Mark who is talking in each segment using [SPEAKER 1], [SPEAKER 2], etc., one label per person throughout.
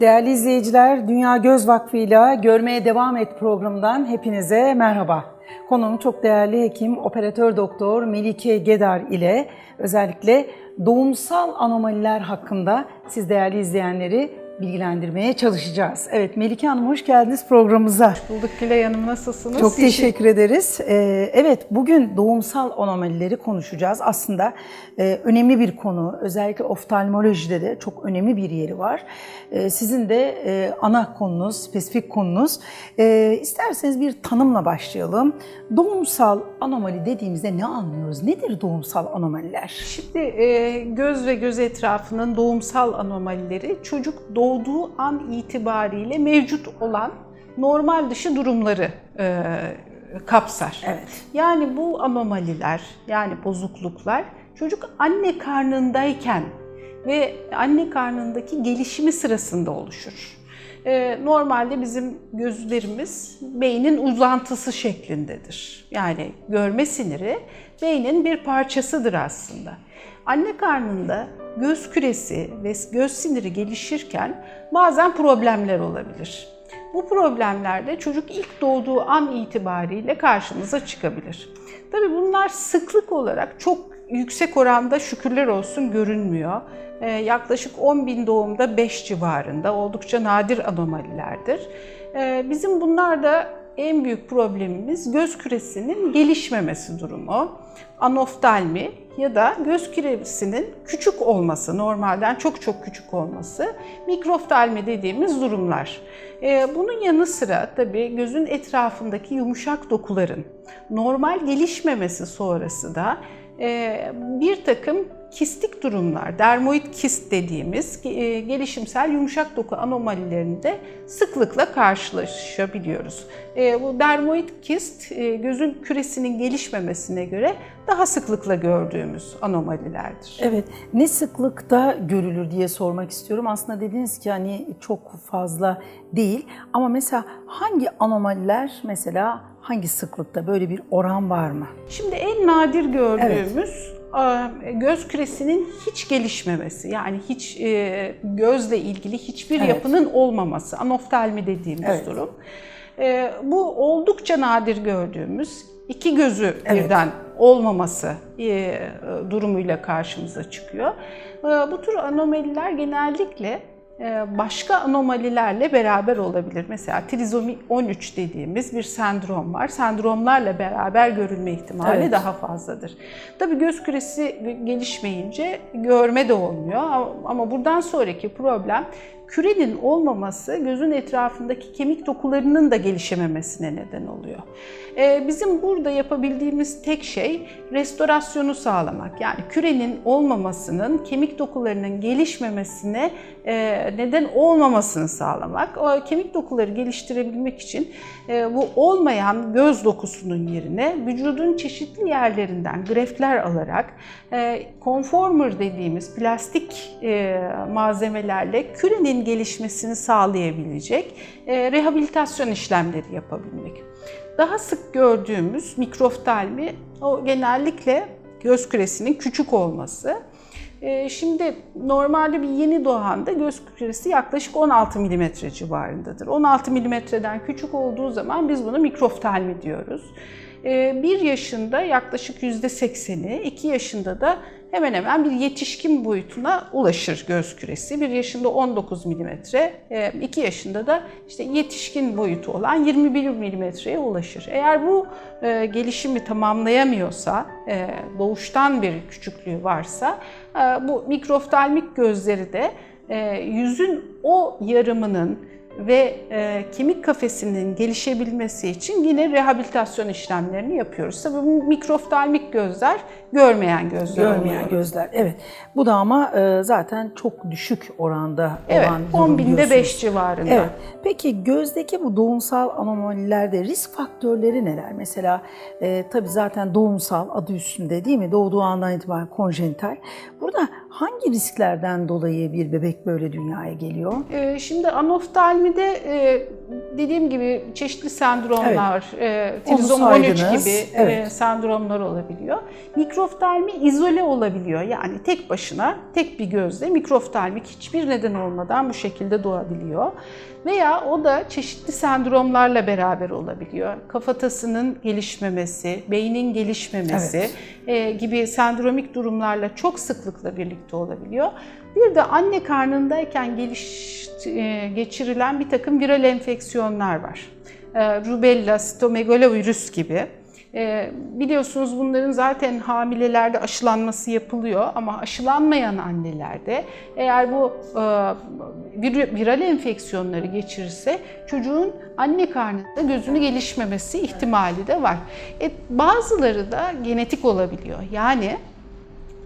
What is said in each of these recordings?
[SPEAKER 1] Değerli izleyiciler, Dünya Göz Vakfı'yla Görmeye Devam Et programından hepinize merhaba. Konuğum çok değerli hekim, operatör doktor Melike Gedar ile özellikle doğumsal anomaliler hakkında siz değerli izleyenleri bilgilendirmeye çalışacağız. Evet Melike Hanım hoş geldiniz programımıza.
[SPEAKER 2] Bulduk Gülay Hanım nasılsınız?
[SPEAKER 1] Çok teşekkür ederiz. Ee, evet bugün doğumsal anomalileri konuşacağız. Aslında e, önemli bir konu. Özellikle oftalmolojide de çok önemli bir yeri var. Ee, sizin de e, ana konunuz, spesifik konunuz. Ee, isterseniz bir tanımla başlayalım. Doğumsal anomali dediğimizde ne anlıyoruz? Nedir doğumsal anomaliler?
[SPEAKER 2] Şimdi e, göz ve göz etrafının doğumsal anomalileri çocuk doğduğu an itibariyle mevcut olan normal dışı durumları e, kapsar.
[SPEAKER 1] Evet.
[SPEAKER 2] Yani bu anomaliler yani bozukluklar çocuk anne karnındayken ve anne karnındaki gelişimi sırasında oluşur. Ee, Normalde bizim gözlerimiz beynin uzantısı şeklindedir. Yani görme siniri beynin bir parçasıdır aslında. Anne karnında göz küresi ve göz siniri gelişirken bazen problemler olabilir. Bu problemlerde çocuk ilk doğduğu an itibariyle karşımıza çıkabilir. Tabii bunlar sıklık olarak çok yüksek oranda şükürler olsun görünmüyor. Ee, yaklaşık 10 bin doğumda 5 civarında oldukça nadir anomalilerdir. Ee, bizim bunlarda en büyük problemimiz göz küresinin gelişmemesi durumu, anoftalmi ya da göz küresinin küçük olması, normalden çok çok küçük olması, mikroftalmi dediğimiz durumlar. Ee, bunun yanı sıra tabii gözün etrafındaki yumuşak dokuların normal gelişmemesi sonrası da bir takım kistik durumlar, dermoid kist dediğimiz e, gelişimsel yumuşak doku anomalilerinde sıklıkla karşılaşabiliyoruz. E, Bu dermoid kist e, gözün küresinin gelişmemesine göre daha sıklıkla gördüğümüz anomalilerdir.
[SPEAKER 1] Evet, ne sıklıkta görülür diye sormak istiyorum. Aslında dediniz ki hani çok fazla değil ama mesela hangi anomaliler mesela hangi sıklıkta böyle bir oran var mı?
[SPEAKER 2] Şimdi en nadir gördüğümüz e, göz küresinin hiç gelişmemesi yani hiç e, gözle ilgili hiçbir
[SPEAKER 1] Evet.
[SPEAKER 2] yapının olmaması anoftalmi dediğimiz
[SPEAKER 1] Evet.
[SPEAKER 2] durum. E, Bu oldukça nadir gördüğümüz iki gözü
[SPEAKER 1] Evet.
[SPEAKER 2] birden olmaması durumuyla karşımıza çıkıyor. Bu tür anomaliler genellikle başka anomalilerle beraber olabilir. Mesela trizomi 13 dediğimiz bir sendrom var. Sendromlarla beraber görülme ihtimali
[SPEAKER 1] Evet.
[SPEAKER 2] daha fazladır. Tabii göz küresi gelişmeyince görme de olmuyor ama buradan sonraki problem kürenin olmaması gözün etrafındaki kemik dokularının da gelişememesine neden oluyor. Ee, Bizim burada yapabildiğimiz tek şey restorasyonu sağlamak. Yani kürenin olmamasının kemik dokularının gelişmemesine e, neden olmamasını sağlamak. O kemik dokuları geliştirebilmek için e, bu olmayan göz dokusunun yerine vücudun çeşitli yerlerinden greftler alarak e, conformer dediğimiz plastik e, malzemelerle kürenin gelişmesini sağlayabilecek e, rehabilitasyon işlemleri yapabilmek. Daha sık gördüğümüz mikroftalmi o genellikle göz küresinin küçük olması. Ee, Şimdi normalde bir yeni doğanda göz küresi yaklaşık 16 mm civarındadır. 16 mm'den küçük olduğu zaman biz bunu mikroftalmi diyoruz. 1 yaşında yaklaşık %80'i, 2 yaşında da hemen hemen bir yetişkin boyutuna ulaşır göz küresi. 1 yaşında 19 mm, 2 yaşında da işte yetişkin boyutu olan 21 mm'ye ulaşır. Eğer bu e, gelişimi tamamlayamıyorsa, e, doğuştan bir küçüklüğü varsa e, bu mikroftalmik gözleri de e, yüzün o yarımının ve e, kemik kafesinin gelişebilmesi için yine rehabilitasyon işlemlerini yapıyoruz. Tabii bu mikroftalmik gözler görmeyen gözler
[SPEAKER 1] Görmeyen
[SPEAKER 2] oluyor.
[SPEAKER 1] gözler. Evet. Bu da ama e, zaten çok düşük oranda
[SPEAKER 2] Evet,
[SPEAKER 1] olan
[SPEAKER 2] 10
[SPEAKER 1] durum
[SPEAKER 2] binde
[SPEAKER 1] diyorsunuz.
[SPEAKER 2] 5 civarında.
[SPEAKER 1] Evet. Peki gözdeki bu doğumsal anomalilerde risk faktörleri neler? Mesela e, tabii zaten doğumsal adı üstünde değil mi? Doğduğu andan itibaren konjenital. Burada hangi risklerden dolayı bir bebek böyle dünyaya geliyor?
[SPEAKER 2] Ee, Şimdi anoftalmide e, dediğim gibi çeşitli sendromlar, e,
[SPEAKER 1] Onu
[SPEAKER 2] trizom 13
[SPEAKER 1] saydınız.
[SPEAKER 2] gibi
[SPEAKER 1] Evet.
[SPEAKER 2] e, sendromlar olabiliyor. Mikroftalmi izole olabiliyor. Yani tek başına, tek bir gözle mikroftalmik hiçbir neden olmadan bu şekilde doğabiliyor. Veya o da çeşitli sendromlarla beraber olabiliyor. Kafatasının gelişmemesi, beynin gelişmemesi
[SPEAKER 1] Evet.
[SPEAKER 2] e, gibi sendromik durumlarla çok sıklıkla birlikte olabiliyor. Bir de anne karnındayken geliş, e, geçirilen bir takım viral enfeksiyonlar var. E, rubella, sitomegalovirüs gibi. E, biliyorsunuz bunların zaten hamilelerde aşılanması yapılıyor ama aşılanmayan annelerde eğer bu vir- viral enfeksiyonları geçirirse çocuğun anne karnında gözünü gelişmemesi ihtimali de var. Bazıları da genetik olabiliyor. Yani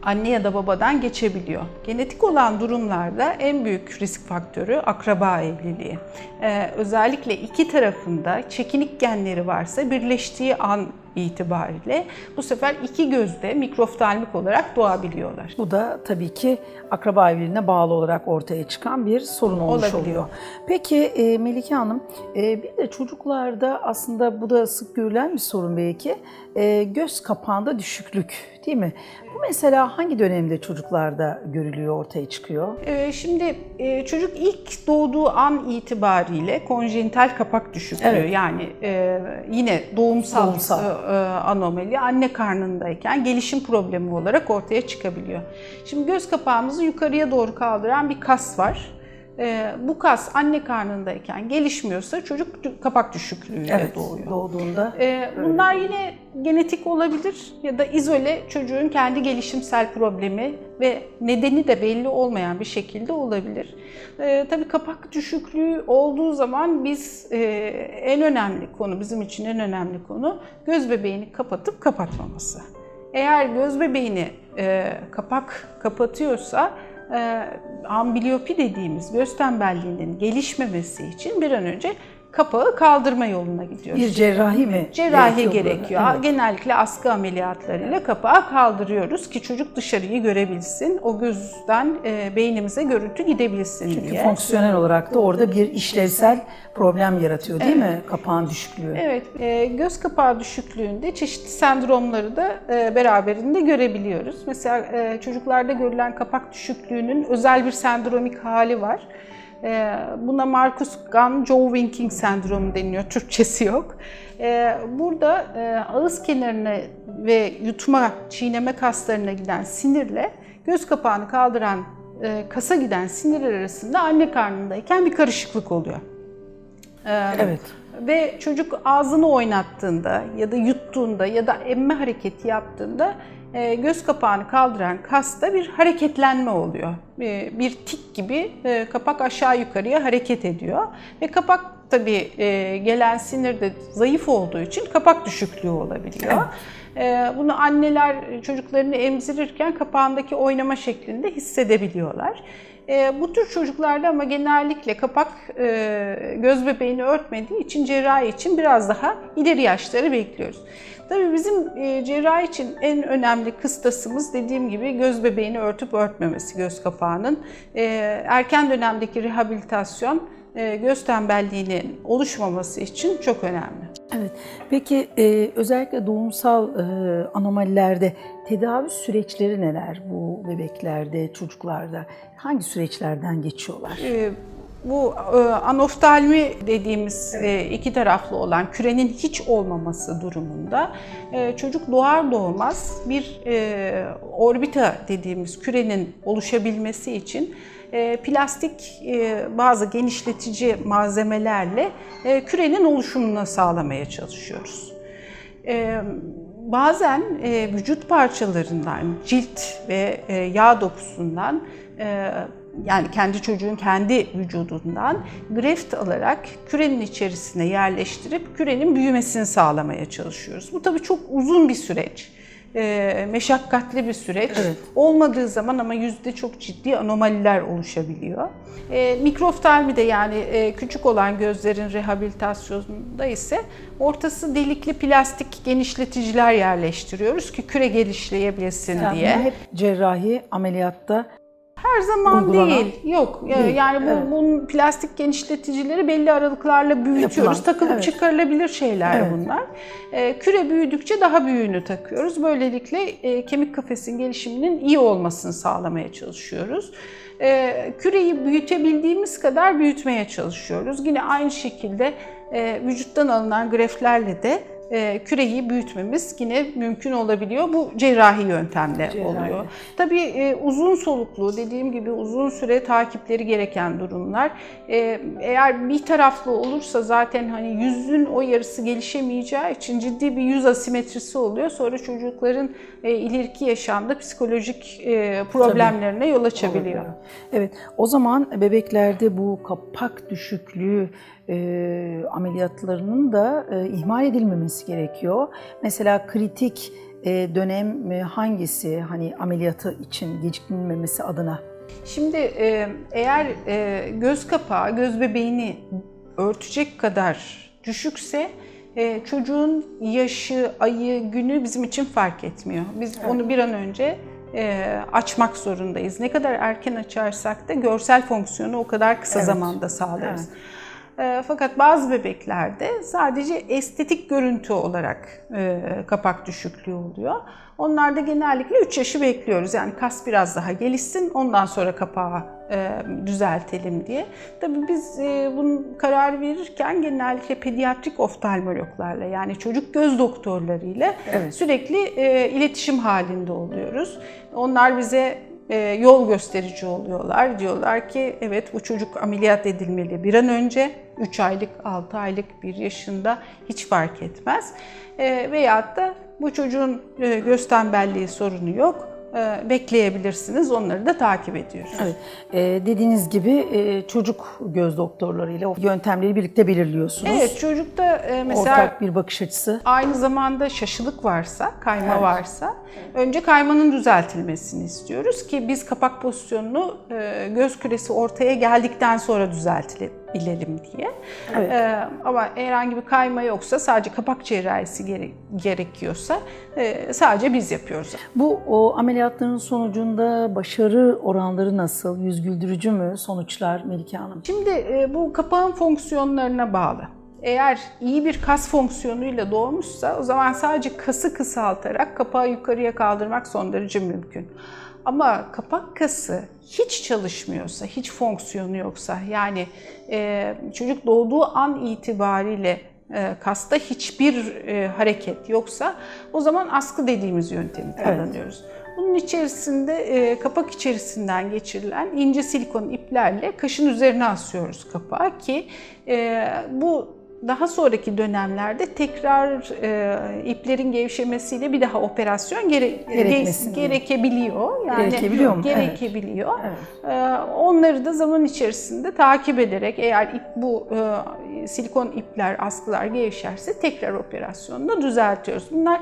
[SPEAKER 2] anne ya da babadan geçebiliyor. Genetik olan durumlarda en büyük risk faktörü akraba evliliği. Ee, özellikle iki tarafında çekinik genleri varsa birleştiği an itibariyle bu sefer iki gözde mikroftalmik olarak doğabiliyorlar.
[SPEAKER 1] Bu da tabii ki akraba evliliğine bağlı olarak ortaya çıkan bir sorun olmuş
[SPEAKER 2] Olabiliyor.
[SPEAKER 1] oluyor. Peki e, Melike Hanım, e, bir de çocuklarda aslında bu da sık görülen bir sorun belki. E, göz kapağında düşüklük değil mi? Bu mesela hangi dönemde çocuklarda görülüyor, ortaya çıkıyor?
[SPEAKER 2] Ee, Şimdi e, çocuk ilk doğduğu an itibariyle konjenital kapak düşüklüğü
[SPEAKER 1] Evet.
[SPEAKER 2] yani e, yine doğumsal,
[SPEAKER 1] Doğumsal.
[SPEAKER 2] e, anomali anne karnındayken gelişim problemi olarak ortaya çıkabiliyor. Şimdi göz kapağımızı yukarıya doğru kaldıran bir kas var. E, bu kas anne karnındayken gelişmiyorsa çocuk kapak düşüklüğüyle doğuyor.
[SPEAKER 1] doğduğunda.
[SPEAKER 2] Ee, bunlar yine genetik olabilir ya da izole çocuğun kendi gelişimsel problemi ve nedeni de belli olmayan bir şekilde olabilir. Ee, tabii kapak düşüklüğü olduğu zaman biz e, en önemli konu, bizim için en önemli konu göz bebeğini kapatıp kapatmaması. Eğer göz bebeğini e, kapak kapatıyorsa e, ambliyopi dediğimiz göz tembelliğinin gelişmemesi için bir an önce kapağı kaldırma yoluna gidiyoruz.
[SPEAKER 1] Bir cerrahi mi?
[SPEAKER 2] Cerrahi
[SPEAKER 1] gerekiyor
[SPEAKER 2] gerekiyor.
[SPEAKER 1] Evet.
[SPEAKER 2] Genellikle askı ameliyatlarıyla kapağı kaldırıyoruz ki çocuk dışarıyı görebilsin. O gözden e, beynimize görüntü gidebilsin
[SPEAKER 1] Çünkü
[SPEAKER 2] diye.
[SPEAKER 1] fonksiyonel olarak da orada bir işlevsel problem yaratıyor değil mi? Kapağın düşüklüğü.
[SPEAKER 2] Evet, e, göz kapağı düşüklüğünde çeşitli sendromları da e, beraberinde görebiliyoruz. Mesela e, çocuklarda görülen kapak düşüklüğünün özel bir sendromik hali var. E, buna Marcus Gunn-Joe-Winking sendromu deniliyor, Türkçesi yok. E, burada e, ağız kenarına ve yutma, çiğneme kaslarına giden sinirle göz kapağını kaldıran e, kasa giden sinirler arasında anne karnındayken bir karışıklık oluyor. E,
[SPEAKER 1] Evet.
[SPEAKER 2] Ve çocuk ağzını oynattığında ya da yuttuğunda ya da emme hareketi yaptığında e, göz kapağını kaldıran kasta bir hareketlenme oluyor. E, Bir tik gibi e, kapak aşağı yukarıya hareket ediyor. Ve kapak tabii gelen sinir de zayıf olduğu için kapak düşüklüğü olabiliyor. E, Bunu anneler çocuklarını emzirirken kapağındaki oynama şeklinde hissedebiliyorlar. E, bu tür çocuklarda ama genellikle kapak e, göz bebeğini örtmediği için cerrahi için biraz daha ileri yaşları bekliyoruz. Tabii bizim e, cerrahi için en önemli kıstasımız dediğim gibi göz bebeğini örtüp örtmemesi göz kapağının. E, erken dönemdeki rehabilitasyon göz tembelliğinin oluşmaması için çok önemli.
[SPEAKER 1] Evet. Peki e, özellikle doğumsal e, anomalilerde tedavi süreçleri neler bu bebeklerde, çocuklarda? Hangi süreçlerden geçiyorlar?
[SPEAKER 2] E, bu e, anoftalmi dediğimiz e, iki taraflı olan kürenin hiç olmaması durumunda e, çocuk doğar doğmaz bir e, orbita dediğimiz kürenin oluşabilmesi için e, plastik e, bazı genişletici malzemelerle e, kürenin oluşumunu sağlamaya çalışıyoruz. E, bazen e, vücut parçalarından, cilt ve e, yağ dokusundan e, yani kendi çocuğun kendi vücudundan greft alarak kürenin içerisine yerleştirip kürenin büyümesini sağlamaya çalışıyoruz. Bu tabii çok uzun bir süreç. E, meşakkatli bir süreç.
[SPEAKER 1] Evet.
[SPEAKER 2] Olmadığı zaman ama yüzde çok ciddi anomaliler oluşabiliyor. E, mikroftalmi de yani e, küçük olan gözlerin rehabilitasyonunda ise ortası delikli plastik genişleticiler yerleştiriyoruz ki küre genişleyebilsin
[SPEAKER 1] Yani
[SPEAKER 2] diye.
[SPEAKER 1] hep cerrahi ameliyatta
[SPEAKER 2] Her zaman
[SPEAKER 1] Uygulanan.
[SPEAKER 2] değil. Yok. Ya-
[SPEAKER 1] Değil,
[SPEAKER 2] Yani bu
[SPEAKER 1] evet.
[SPEAKER 2] bunun plastik genişleticileri belli aralıklarla büyütüyoruz.
[SPEAKER 1] Yapılan,
[SPEAKER 2] Takılıp
[SPEAKER 1] evet.
[SPEAKER 2] çıkarılabilir şeyler
[SPEAKER 1] Evet.
[SPEAKER 2] bunlar. Ee, küre büyüdükçe daha büyüğünü takıyoruz. Böylelikle e, kemik kafesin gelişiminin iyi olmasını sağlamaya çalışıyoruz. Ee, küreyi büyütebildiğimiz kadar büyütmeye çalışıyoruz. Yine aynı şekilde e, vücuttan alınan greflerle de e, küreyi büyütmemiz yine mümkün olabiliyor. Bu cerrahi yöntemle
[SPEAKER 1] Cerrahi.
[SPEAKER 2] oluyor. Tabii e, uzun soluklu dediğim gibi uzun süre takipleri gereken durumlar. E, eğer bir taraflı olursa zaten hani yüzün o yarısı gelişemeyeceği için ciddi bir yüz asimetrisi oluyor. Sonra çocukların e, ileriki yaşamda psikolojik problemlerine yol açabiliyor.
[SPEAKER 1] Evet, o zaman bebeklerde bu kapak düşüklüğü e, ameliyatlarının da e, ihmal edilmemesi gerekiyor. Mesela kritik e, dönem e, hangisi hani ameliyatı için geciktirilmemesi adına?
[SPEAKER 2] Şimdi e, eğer göz kapağı göz bebeğini örtecek kadar düşükse çocuğun yaşı, ayı, günü bizim için fark etmiyor. Biz onu bir an önce açmak zorundayız. Ne kadar erken açarsak da görsel fonksiyonu o kadar kısa
[SPEAKER 1] Evet.
[SPEAKER 2] zamanda sağlarız. E, Fakat bazı bebeklerde sadece estetik görüntü olarak e, kapak düşüklüğü oluyor. Onlarda genellikle 3 yaşı bekliyoruz. Yani kas biraz daha gelişsin ondan sonra kapağı e, düzeltelim diye. Tabii biz e, bunun karar verirken genellikle pediatrik oftalmologlarla yani çocuk göz doktorlarıyla
[SPEAKER 1] Evet.
[SPEAKER 2] sürekli iletişim halinde oluyoruz. Onlar bize yol gösterici oluyorlar. Diyorlar ki evet bu çocuk ameliyat edilmeli bir an önce 3 aylık, 6 aylık, 1 yaşında hiç fark etmez. E, veyahut da bu çocuğun e, göz tembelliği sorunu yok. E, bekleyebilirsiniz. Onları da takip ediyoruz.
[SPEAKER 1] Evet, e, dediğiniz gibi e, çocuk göz doktorlarıyla o yöntemleri birlikte belirliyorsunuz.
[SPEAKER 2] Evet çocukta e, mesela
[SPEAKER 1] Ortak bir bakış açısı.
[SPEAKER 2] aynı zamanda şaşılık varsa, kayma
[SPEAKER 1] Evet.
[SPEAKER 2] varsa önce kaymanın düzeltilmesini istiyoruz ki biz kapak pozisyonunu e, göz küresi ortaya geldikten sonra düzeltebilelim diye.
[SPEAKER 1] Evet.
[SPEAKER 2] E, ama herhangi bir kayma yoksa sadece kapak cerrahisi gere- gerekiyorsa e, sadece biz yapıyoruz.
[SPEAKER 1] Bu o ameliyatların sonucunda başarı oranları nasıl? Yüz güldürücü mü sonuçlar Melike Hanım?
[SPEAKER 2] Şimdi e, bu kapağın fonksiyonlarına bağlı. Eğer iyi bir kas fonksiyonuyla doğmuşsa o zaman sadece kası kısaltarak kapağı yukarıya kaldırmak son derece mümkün. Ama kapak kası hiç çalışmıyorsa, hiç fonksiyonu yoksa yani e, çocuk doğduğu an itibariyle e, kasta hiçbir e, hareket yoksa o zaman askı dediğimiz yöntemi kullanıyoruz. Bunun içerisinde e, kapak içerisinden geçirilen ince silikon iplerle kaşın üzerine asıyoruz kapağı ki e, bu daha sonraki dönemlerde tekrar e, iplerin gevşemesiyle bir daha operasyon gere- ge- gerekebiliyor. Yani
[SPEAKER 1] Gerekebiliyor mu?
[SPEAKER 2] Gerekebiliyor.
[SPEAKER 1] Evet.
[SPEAKER 2] E, onları da zaman içerisinde takip ederek eğer ip, bu e, silikon ipler, askılar gevşerse tekrar operasyonda düzeltiyoruz. Bunlar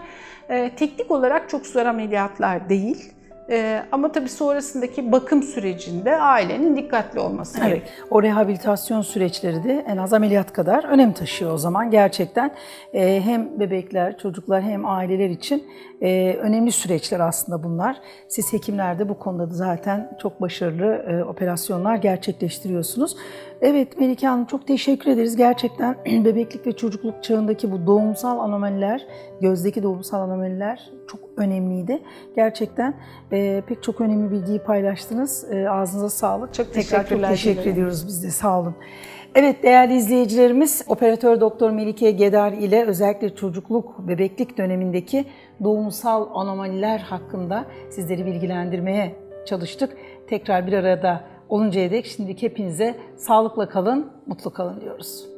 [SPEAKER 2] e, teknik olarak çok zor ameliyatlar değil. E, ama tabii sonrasındaki bakım sürecinde ailenin dikkatli olması
[SPEAKER 1] Evet,
[SPEAKER 2] gerekiyor.
[SPEAKER 1] o rehabilitasyon süreçleri de en az ameliyat kadar önem taşıyor o zaman gerçekten. Ee, hem bebekler, çocuklar hem aileler için e, önemli süreçler aslında bunlar. Siz hekimler de bu konuda da zaten çok başarılı e, operasyonlar gerçekleştiriyorsunuz. Evet Melike Hanım çok teşekkür ederiz. Gerçekten bebeklik ve çocukluk çağındaki bu doğumsal anomaliler, gözdeki doğumsal anomaliler çok önemliydi. Gerçekten e, pek çok önemli bilgiyi paylaştınız. E, ağzınıza sağlık.
[SPEAKER 2] Çok
[SPEAKER 1] Tekrar çok
[SPEAKER 2] teşekkürler
[SPEAKER 1] teşekkür
[SPEAKER 2] dilerim.
[SPEAKER 1] ediyoruz biz de sağ olun. Evet değerli izleyicilerimiz operatör doktor Melike Gedar ile özellikle çocukluk, bebeklik dönemindeki doğumsal anomaliler hakkında sizleri bilgilendirmeye çalıştık. Tekrar bir arada oluncaya dek şimdilik hepinize sağlıkla kalın, mutlu kalın diyoruz.